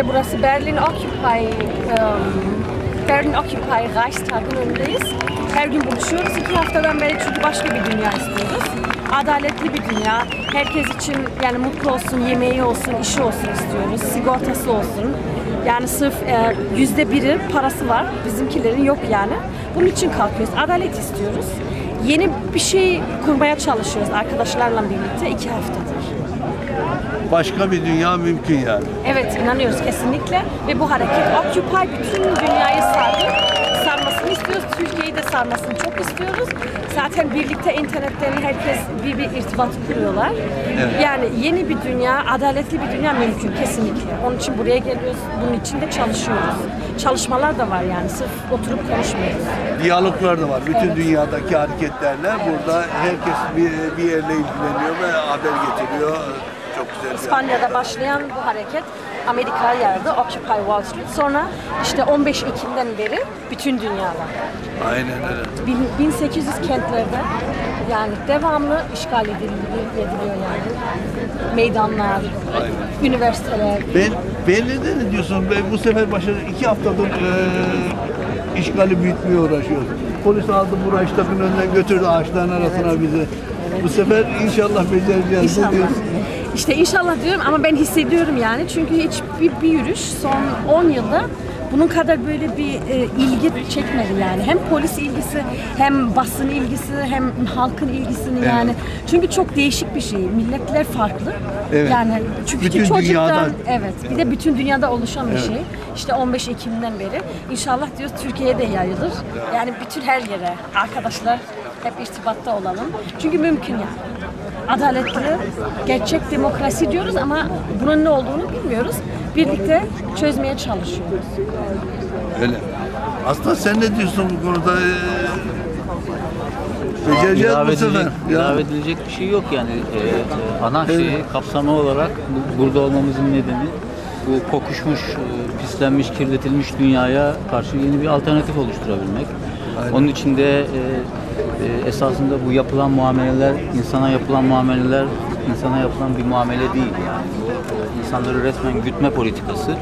İşte burası Berlin Occupy, um, Berlin Occupy Reichstag'ın önündeyiz. Her gün buluşuyoruz iki haftadan beri çünkü başka bir dünya istiyoruz. Adaletli bir dünya. Herkes için yani mutlu olsun, yemeği olsun, işi olsun istiyoruz. Sigortası olsun. Yani sırf e, yüzde biri parası var. Bizimkilerin yok yani. Bunun için kalkıyoruz. Adalet istiyoruz. Yeni bir şey kurmaya çalışıyoruz arkadaşlarla birlikte iki haftadır. Başka bir dünya mümkün yani. Evet inanıyoruz kesinlikle ve bu hareket Occupy bütün dünyayı sardı. Sarmasını istiyoruz. Türkiye'yi de sarmasını çok istiyoruz. Zaten birlikte internetten herkes bir bir irtibat kuruyorlar. Yani yeni bir dünya, adaletli bir dünya mümkün kesinlikle. Onun için buraya geliyoruz. Bunun için de çalışıyoruz. Çalışmalar da var yani sırf oturup konuşmuyoruz. Diyaloglar da var. Bütün Evet. dünyadaki hareketlerle burada herkes bir, bir yerle ilgileniyor ve haber getiriyor. İspanya'da başlayan bu hareket Amerika'ya yayıldı. Occupy Wall Street. Sonra işte 15 Ekim'den beri bütün dünyada. Aynen öyle. Bin- 1800 kentlerde yani devamlı işgal ediliyor, ediliyor yani. Meydanlar, üniversiteler. Ben, Berlin'de ne diyorsun? Ben bu sefer başladı. iki haftadır e, işgali büyütmeye uğraşıyoruz. Polis aldı bu Reichstag'ın önünden götürdü ağaçların arasına bizi. Bu sefer inşallah becereceğiz. İnşallah. İşte inşallah diyorum ama ben hissediyorum yani. Çünkü hiç bir, bir yürüyüş son 10 yılda bunun kadar böyle bir e, ilgi çekmedi yani. Hem polis ilgisi, hem basın ilgisi, hem halkın ilgisini yani. Çünkü çok değişik bir şey. Milletler farklı. Evet. Yani çünkü Bütün çocuktan dünyadan. evet. Bir de bütün dünyada oluşan bir şey. İşte 15 Ekim'den beri inşallah diyoruz Türkiye'ye de yayılır. Yani bütün her yere arkadaşlar hep irtibatta olalım. Çünkü mümkün yani adaletli, gerçek demokrasi diyoruz ama bunun ne olduğunu bilmiyoruz. Birlikte çözmeye çalışıyoruz. Öyle. Aslında sen ne diyorsun bu konuda? Becereceğiz ilave bu sefer. edilecek, Ya. ilave edilecek bir şey yok yani. Ee, ana şeyi kapsama olarak bu- burada olmamızın nedeni bu kokuşmuş, e, pislenmiş, kirletilmiş dünyaya karşı yeni bir alternatif oluşturabilmek. Onun için de e, e, esasında bu yapılan muameleler, insana yapılan muameleler, insana yapılan bir muamele değil yani. E, insanları resmen gütme politikası.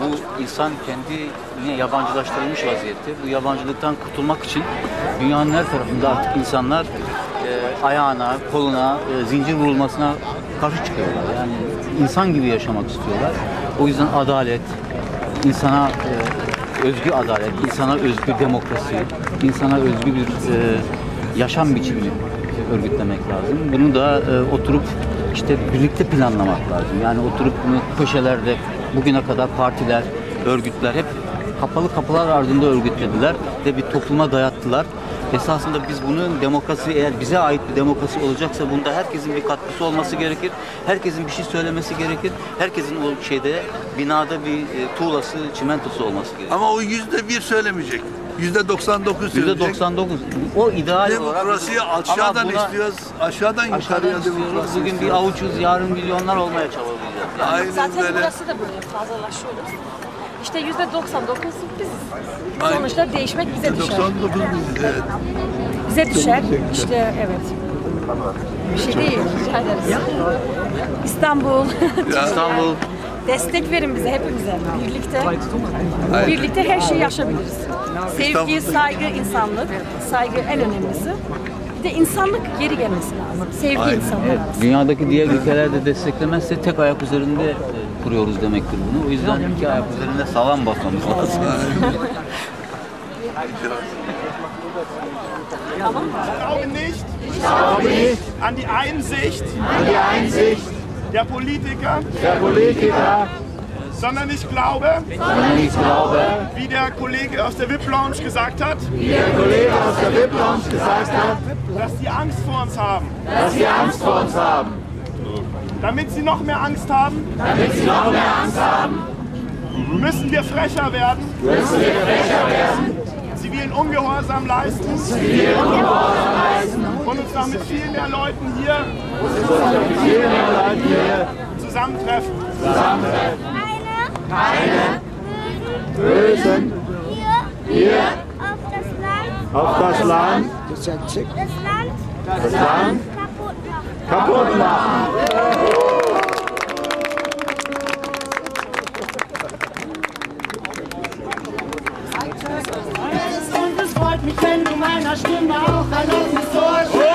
Bu insan kendine yabancılaştırılmış vaziyette. Bu yabancılıktan kurtulmak için dünyanın her tarafında artık insanlar e, ayağına, koluna, e, zincir vurulmasına karşı çıkıyorlar. Yani insan gibi yaşamak istiyorlar. O yüzden adalet, insana e, özgü adalet, insana özgü demokrasi, insana özgü bir e, yaşam biçimini örgütlemek lazım. Bunu da e, oturup işte birlikte planlamak lazım. Yani oturup bunu köşelerde bugüne kadar partiler, örgütler hep kapalı kapılar ardında örgütlediler ve bir topluma dayattılar. Esasında biz bunun demokrasi eğer bize ait bir demokrasi olacaksa bunda herkesin bir katkısı olması gerekir. Herkesin bir şey söylemesi gerekir. Herkesin o şeyde binada bir e, tuğlası, çimentosu olması gerekir. Ama o yüzde bir söylemeyecek. Yüzde 99 Yüzde söyleyecek. 99. O ideal olarak. Demokrasiyi aşağıdan Ama buna- istiyoruz. Aşağıdan Aşağıdan yukarıya istiyoruz. demokrasi Bugün bir istiyoruz. avuçuz, yarın milyonlar olmaya çabalayacağız. Yani Aynen Zaten böyle. burası da böyle fazlalaşıyoruz. İşte yüzde 99 biziz. Aynen. Sonuçta değişmek bize düşer. 99 biziz, evet. Bize düşer. İşte evet. Bir şey değil. Rica ederiz. İstanbul. İstanbul Destek verin bize hepimize. Birlikte. Birlikte her şeyi yaşayabiliriz. Sevgi, saygı, insanlık. Saygı en önemlisi. Bir de insanlık geri gelmesi lazım. Sevgi insanlık. Evet, dünyadaki diğer ülkeler de desteklemezse tek ayak üzerinde e, kuruyoruz demektir bunu. O yüzden iki ayak üzerinde sağlam basmamız lazım. glaube nicht, ich glaube nicht an die Einsicht, an die Einsicht der Politiker, der Politiker, sondern ich glaube, Sondern ich glaube, wie der Kollege aus der VIP Lounge gesagt hat, wie der Kollege aus der VIP Lounge gesagt hat, dass die Angst vor uns haben. dass sie Angst vor uns haben. Damit sie noch mehr Angst haben, Damit sie noch mehr Angst haben, müssen wir frecher werden müssen wir frecher werden Gehorsam leisten. Und uns noch mit viel mehr Leuten hier zusammentreffen. Keine, Bösen hier, hier auf das Land, auf das Land, das Land das Land kaputt machen. kaputt machen. Wenn du meiner Stimme auch ein offenes Ohr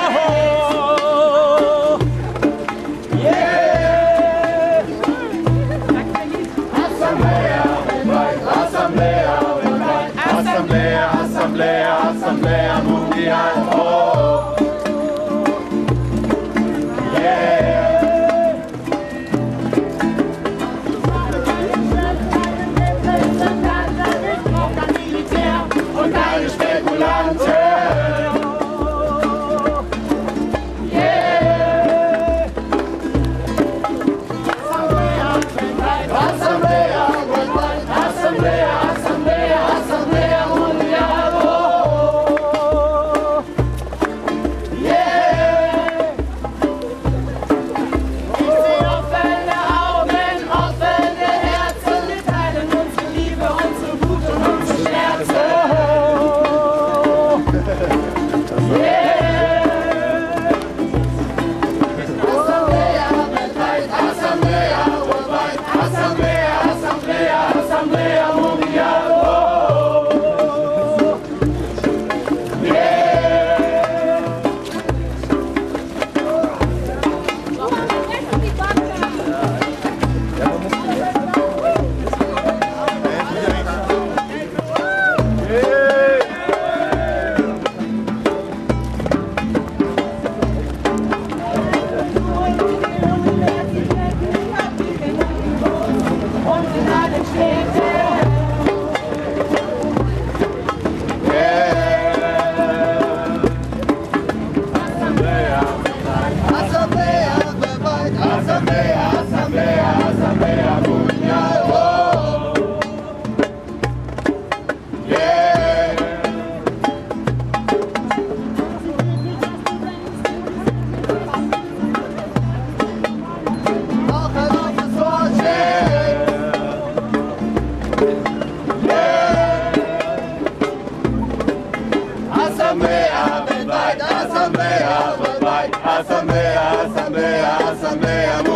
asamblea, asamblea, asamblea, asamblea.